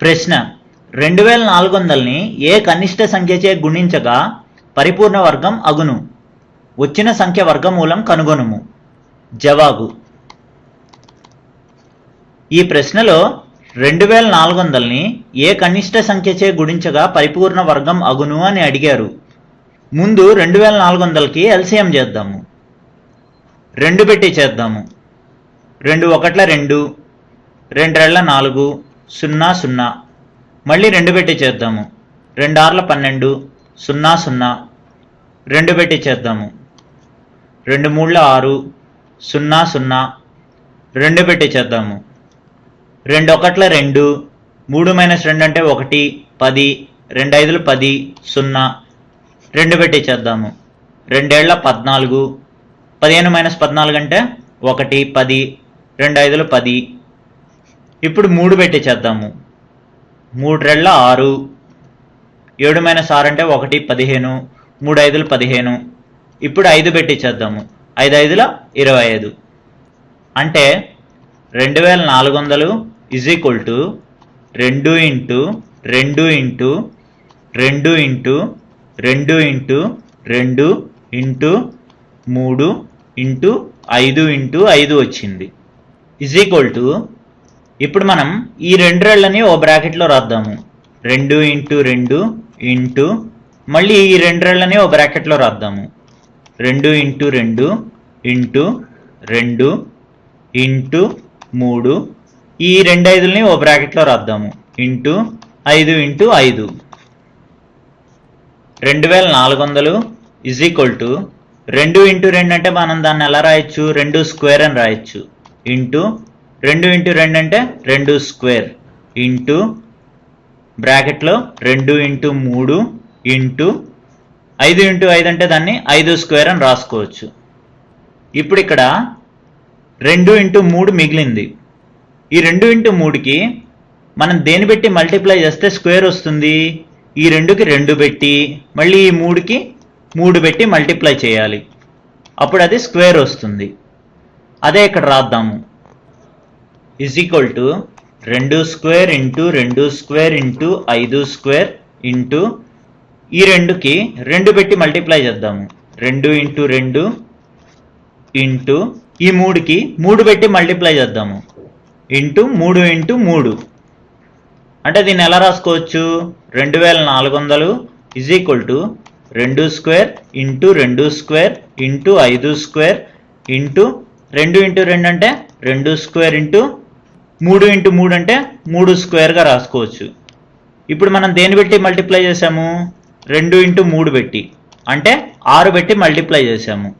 ప్రశ్న. రెండు వేల నాలుగు వందలని ఏ కనిష్ట సంఖ్యచే గుణించగా పరిపూర్ణ వర్గం అగును? వచ్చిన సంఖ్య వర్గమూలం కనుగొనుము. జవాబు. ఈ ప్రశ్నలో రెండు వేల నాలుగు వందలని ఏ కనిష్ట సంఖ్యచే గుణించగా పరిపూర్ణ వర్గం అగును అని అడిగారు. ముందు రెండు వేల నాలుగు వందలకి ఎల్సిఎం చేద్దాము. రెండు పెట్టి చేద్దాము. రెండు ఒకట్ల రెండు రెండేళ్ళ నాలుగు సున్నా సున్నా. మళ్ళీ రెండు పెట్టి చేద్దాము. రెండార్ల పన్నెండు సున్నా సున్నా. రెండు పెట్టి చేద్దాము. రెండు మూడుల ఆరు సున్నా సున్నా. రెండు పెట్టి చేద్దాము. రెండు ఒకట్ల రెండు మూడు మైనస్ రెండు అంటే ఒకటి పది. రెండు ఐదులు పది సున్నా. రెండు పెట్టి చేద్దాము. రెండేళ్ళ పద్నాలుగు పదిహేను మైనస్ పద్నాలుగు అంటే ఒకటి పది. రెండు ఐదులు పది. ఇప్పుడు మూడు పెట్టి చేద్దాము. మూడు రెళ్ళ ఆరు. ఏడు మైనస్ ఆరు అంటే ఒకటి పదిహేను. మూడు ఐదులు పదిహేను. ఇప్పుడు ఐదు పెట్టి చేద్దాము. ఐదు ఐదుల ఇరవై ఐదు. అంటే రెండు వేల నాలుగు వందలు ఇజ్ ఈక్వల్ టు రెండు ఇంటూ రెండు ఇంటూ రెండు ఇంటూ రెండు ఇంటూ రెండు ఇంటూ మూడు ఇంటూ ఐదు ఇంటూ ఐదు వచ్చింది. ఇజ్ ఈక్వల్ టు ఇప్పుడు మనం ఈ రెండు రెళ్ళని ఓ బ్రాకెట్లో రాద్దాము. రెండు ఇంటూ రెండు ఇంటూ మళ్ళీ ఈ రెండు రెళ్ళని ఓ బ్రాకెట్లో రాద్దాము. రెండు ఇంటూ రెండు ఇంటూ రెండు ఇంటూ మూడు ఈ రెండు ఐదుల్ని ఓ బ్రాకెట్లో రాద్దాము. ఇంటూ ఐదు ఇంటూ ఐదు. రెండు వేల నాలుగు వందలు ఇజ్ ఈక్వల్ టు రెండు ఇంటూ రెండు అంటే మనం దాన్ని ఎలా రాయొచ్చు? రెండు స్క్వేర్ అని రాయొచ్చు. ఇంటూ రెండు ఇంటూ రెండు అంటే రెండు స్క్వేర్ ఇంటూ బ్రాకెట్లో రెండు ఇంటూ మూడు ఇంటూ ఐదు ఇంటూ ఐదు అంటే దాన్ని ఐదు స్క్వేర్ అని రాసుకోవచ్చు. ఇప్పుడు ఇక్కడ రెండు ఇంటూ మూడు మిగిలింది. ఈ రెండు ఇంటూ మూడుకి మనం దేని పెట్టి మల్టిప్లై చేస్తే స్క్వేర్ వస్తుంది? ఈ రెండుకి రెండు పెట్టి మళ్ళీ ఈ మూడుకి మూడు పెట్టి మల్టిప్లై చేయాలి. అప్పుడు అది స్క్వేర్ వస్తుంది. అదే ఇక్కడ రాద్దాము. ఈజ్ ఈక్వల్ టు రెండు స్క్వేర్ ఇంటూ రెండు స్క్వేర్ ఇంటూ ఐదు స్క్వేర్ ఇంటూ ఈ రెండుకి రెండు పెట్టి మల్టిప్లై చేద్దాము. రెండు ఇంటూ రెండు ఇంటూ ఈ మూడుకి మూడు పెట్టి మల్టిప్లై చేద్దాము. ఇంటూ మూడు ఇంటూ మూడు. అంటే దీన్ని ఎలా రాసుకోవచ్చు? రెండు వేల నాలుగు వందలు ఇజ్ ఈక్వల్ టు రెండు స్క్వేర్ ఇంటూ రెండు స్క్వేర్ ఇంటూ ఐదు స్క్వేర్ ఇంటూ రెండు ఇంటూ రెండు అంటే రెండు స్క్వేర్ ఇంటూ మూడు ఇంటూ మూడు అంటే మూడు స్క్వేర్గా రాసుకోవచ్చు. ఇప్పుడు మనం దేని పెట్టి మల్టిప్లై చేసాము రెండు ఇంటూ మూడు పెట్టి. అంటే ఆరు పెట్టి మల్టిప్లై చేసాము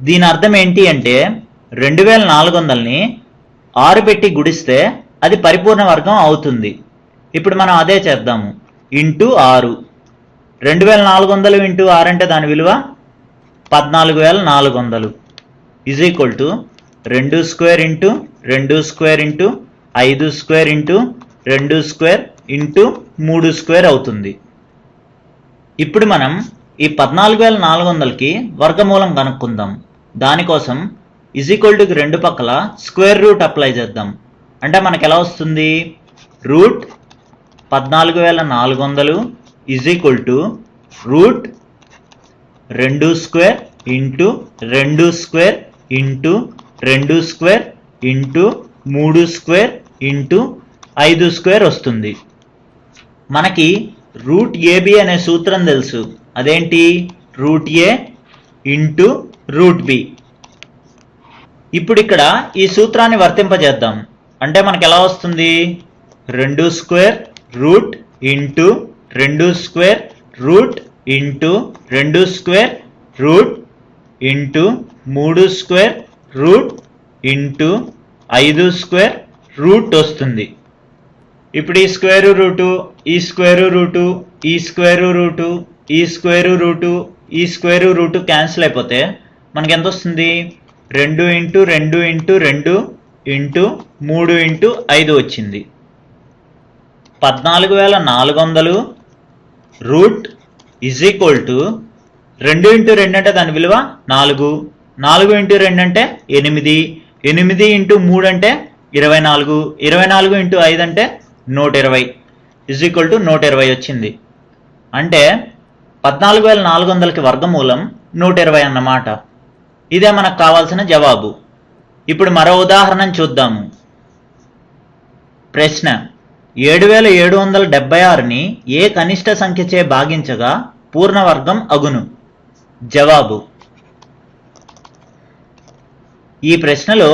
దీని అర్థం ఏంటి అంటే రెండు వేల నాలుగు వందలని ఆరు పెట్టి గుడిస్తే అది పరిపూర్ణ వర్గం అవుతుంది. ఇప్పుడు మనం అదే చేద్దాము. ఇంటూ ఆరు. రెండు వేల నాలుగు వందలు ఇంటూ ఆరు అంటే దాని విలువ పద్నాలుగు వేల నాలుగు వందలు. ఈజ్ ఈక్వల్ టు రెండు స్క్వేర్ ఇంటూ రెండు స్క్వేర్ ఇంటూ ఐదు స్క్వేర్ ఇంటూ రెండు స్క్వేర్ ఇంటూ మూడు స్క్వేర్ అవుతుంది. ఇప్పుడు మనం ఈ పద్నాలుగు వేల నాలుగు వందలకి వర్గమూలం కనుక్కుందాం. దానికోసం ఇజ్ ఈక్వల్ టుకి రెండు పక్కల స్క్వేర్ రూట్ అప్లై చేద్దాం. అంటే మనకి ఎలా వస్తుంది? రూట్ పద్నాలుగు వేల నాలుగు వందలు ఇజ్ ఈక్వల్ టు రూట్ రెండు స్క్వేర్ ఇంటూ రెండు స్క్వేర్ ఇంటూ రెండు స్క్వేర్ ఇంటూ మూడు స్క్వేర్ ఇంటూ ఐదు స్క్వేర్ వస్తుంది. మనకి రూట్ ఏబి అనే సూత్రం తెలుసు. అదేంటి? Root A into root B. ఇప్పుడు ఇక్కడ ఈ సూత్రాన్ని వర్తింపజేద్దాం. అంటే మనకు ఎలా వస్తుంది? రెండు స్క్వేర్ రూట్ ఇంటూ రెండు స్క్వేర్ రూట్ ఇంటూ రెండు స్క్వేర్ రూట్ ఇంటూ మూడు స్క్వేర్ రూట్ ఇంటూ ఐదు స్క్వేర్ రూట్ వస్తుంది. ఇప్పుడు ఈ స్క్వేరు రూటు ఈ స్క్వేరు రూటు ఈ స్క్వేరు రూటు ఈ స్క్వేరు రూటు ఈ స్క్వేరు రూటు క్యాన్సిల్ అయిపోతే మనకి ఎంత వస్తుంది? రెండు ఇంటూ రెండు ఇంటూ రెండు ఇంటూ మూడు ఇంటూ ఐదు వచ్చింది. పద్నాలుగు వేల నాలుగు వందలు రూట్ ఈజ్ ఈక్వల్ టు రెండు ఇంటూ రెండు అంటే దాని విలువ నాలుగు. నాలుగు ఇంటూ రెండు అంటే ఎనిమిది ఎనిమిది ఇంటూ మూడు అంటే ఇరవై నాలుగు ఇరవై నాలుగు ఇంటూ ఐదు అంటే నూట ఇరవై ఇజ్ ఈక్వల్ టు నూట ఇరవై వచ్చింది. అంటే పద్నాలుగు వేల నాలుగు వందలకి వర్గమూలం నూట ఇరవై అన్నమాట. ఇదే మనకు కావాల్సిన జవాబు. ఇప్పుడు మరో ఉదాహరణ చూద్దాము. ప్రశ్న ఏడు వేల ఏడు వందల డెబ్బై ఆరుని ఏ కనిష్ట సంఖ్యచే భాగించగా పూర్ణవర్గం అగును? జవాబు ఈ ప్రశ్నలో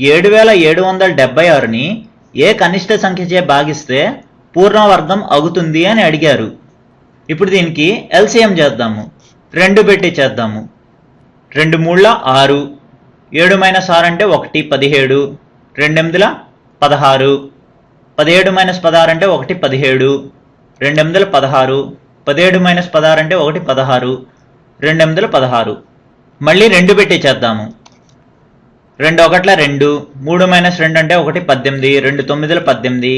ఏడు వేల ఏడు వందల డెబ్బై ఆరుని ఏ కనిష్ట సంఖ్యచే భాగిస్తే పూర్ణవర్గం అవుతుంది అని అడిగారు. ఇప్పుడు దీనికి ఎల్సిఎం చేద్దాము. రెండు పెట్టి చేద్దాము. రెండు మూడుల ఆరు. ఏడు మైనస్ ఆరు అంటే ఒకటి పదిహేడు. రెండెనిమిదిల పదహారు. పదిహేడు మైనస్ పదహారు అంటే ఒకటి పదిహేడు. రెండెనిమిదిల పదహారు. పదిహేడు మైనస్ పదహారు అంటే ఒకటి పదహారు. రెండెనిమిదిల పదహారు. మళ్ళీ రెండు పెట్టి చేద్దాము. రెండు ఒకట్ల రెండు మూడు మైనస్ రెండు అంటే ఒకటి పద్దెనిమిది రెండు తొమ్మిదిల పద్దెనిమిది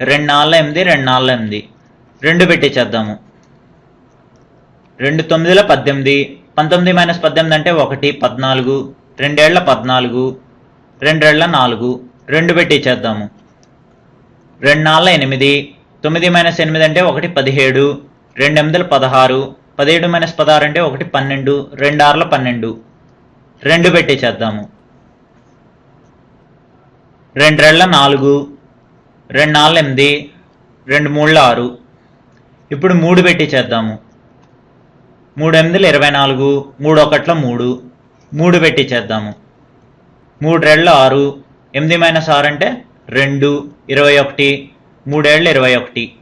రెండు నాలుగు ఎనిమిది రెండు నాలుగు ఎనిమిది. రెండు పెట్టించేద్దాము రెండు తొమ్మిదిల పద్దెనిమిది పంతొమ్మిది మైనస్ పద్దెనిమిది అంటే ఒకటి పద్నాలుగు. రెండేళ్ళ పద్నాలుగు రెండేళ్ళ నాలుగు. రెండు పెట్టి చేద్దాము. రెండు నాలుగు ఎనిమిది తొమ్మిది మైనస్ ఎనిమిది అంటే ఒకటి పదిహేడు రెండు ఎనిమిదిలు పదహారు పదిహేడు మైనస్ పదహారు అంటే ఒకటి పన్నెండు రెండు ఆరుల పన్నెండు. రెండు పెట్టి చేద్దాము రెండు రెళ్ళ నాలుగు రెండు నాలుగు ఎనిమిది రెండు మూడుల ఆరు ఇప్పుడు మూడు పెట్టి చేద్దాము. మూడు ఎనిమిదిలు ఇరవై నాలుగు మూడు ఒకట్ల మూడు. మూడు పెట్టి చేద్దాము. మూడు రెళ్ళ ఆరు ఎనిమిది మైనస్ ఆరు అంటే రెండు ఇరవై ఒకటి. మూడేళ్ళు ఇరవై ఒకటి.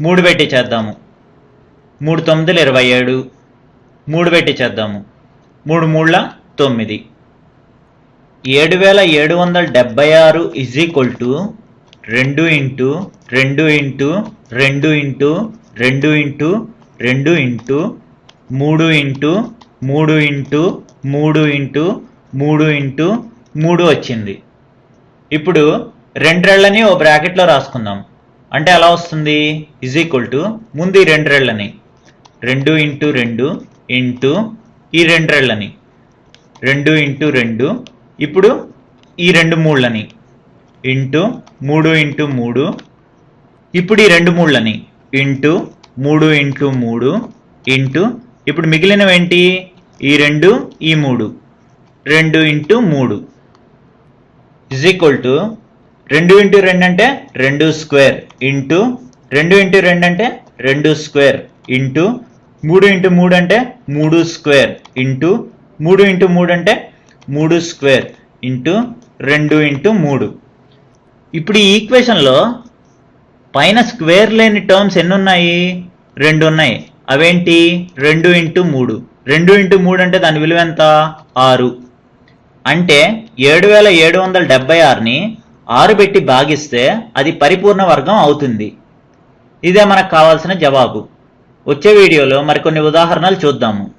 మూడు పెట్టి చేద్దాము. మూడు తొమ్మిదిలు ఇరవై ఏడు. మూడు పెట్టి చేద్దాము. మూడు మూడుల తొమ్మిది. ఏడు వేల ఏడు వందల డెబ్బై ఆరు ఇజ్ ఈక్వల్ టు రెండు ఇంటూ రెండు ఇంటూ రెండు ఇంటూ రెండు ఇంటూ రెండు ఇంటూ మూడు ఇంటూ మూడు ఇంటూ మూడు ఇంటూ మూడు ఇంటూ మూడు వచ్చింది. ఇప్పుడు రెండ్రెళ్ళని ఓ బ్రాకెట్లో రాసుకుందాం. అంటే ఎలా వస్తుంది? ఇజ్ ఈక్వల్ టు ముందు ఈ రెండ్రెళ్ళని. రెండు ఇంటూ రెండు ఇంటూ ఈ రెండ్రెళ్ళని. రెండు ఇంటూ రెండు ఇప్పుడు ఈ రెండు మూళ్ళని. ఇంటూ మూడు ఇంటూ మూడు. ఇప్పుడు ఈ రెండు మూళ్ళని. ఇంటూ మూడు ఇంటూ మూడు. ఇంటూ ఇప్పుడు మిగిలినవి ఏంటి ఈ రెండు ఈ మూడు. రెండు ఇంటూ మూడు. ఇజ్ ఈక్వల్ టు రెండు ఇంటూ రెండు అంటే రెండు స్క్వేర్. ఇంటూ రెండు ఇంటూ రెండు అంటే రెండు స్క్వేర్. ఇంటూ మూడు ఇంటూ మూడు అంటే మూడు స్క్వేర్. ఇంటూ మూడు ఇంటూ మూడు అంటే మూడు స్క్వేర్ ఇంటూ రెండు ఇంటూ మూడు. ఇప్పుడు ఈ ఈక్వేషన్లో పైన స్క్వేర్ లేని టర్మ్స్ ఎన్ని ఉన్నాయి రెండు ఉన్నాయి. అవేంటి? రెండు ఇంటూ మూడు. రెండు ఇంటూ మూడు అంటే దాని విలువ ఎంత? ఆరు. అంటే ఏడు వేల ఏడు వందల డెబ్బై ఆరుని ఆరు పెట్టి భాగిస్తే అది పరిపూర్ణ వర్గం అవుతుంది. ఇదే మనకు కావాల్సిన జవాబు. వచ్చే వీడియోలో మరికొన్ని ఉదాహరణలు చూద్దాము.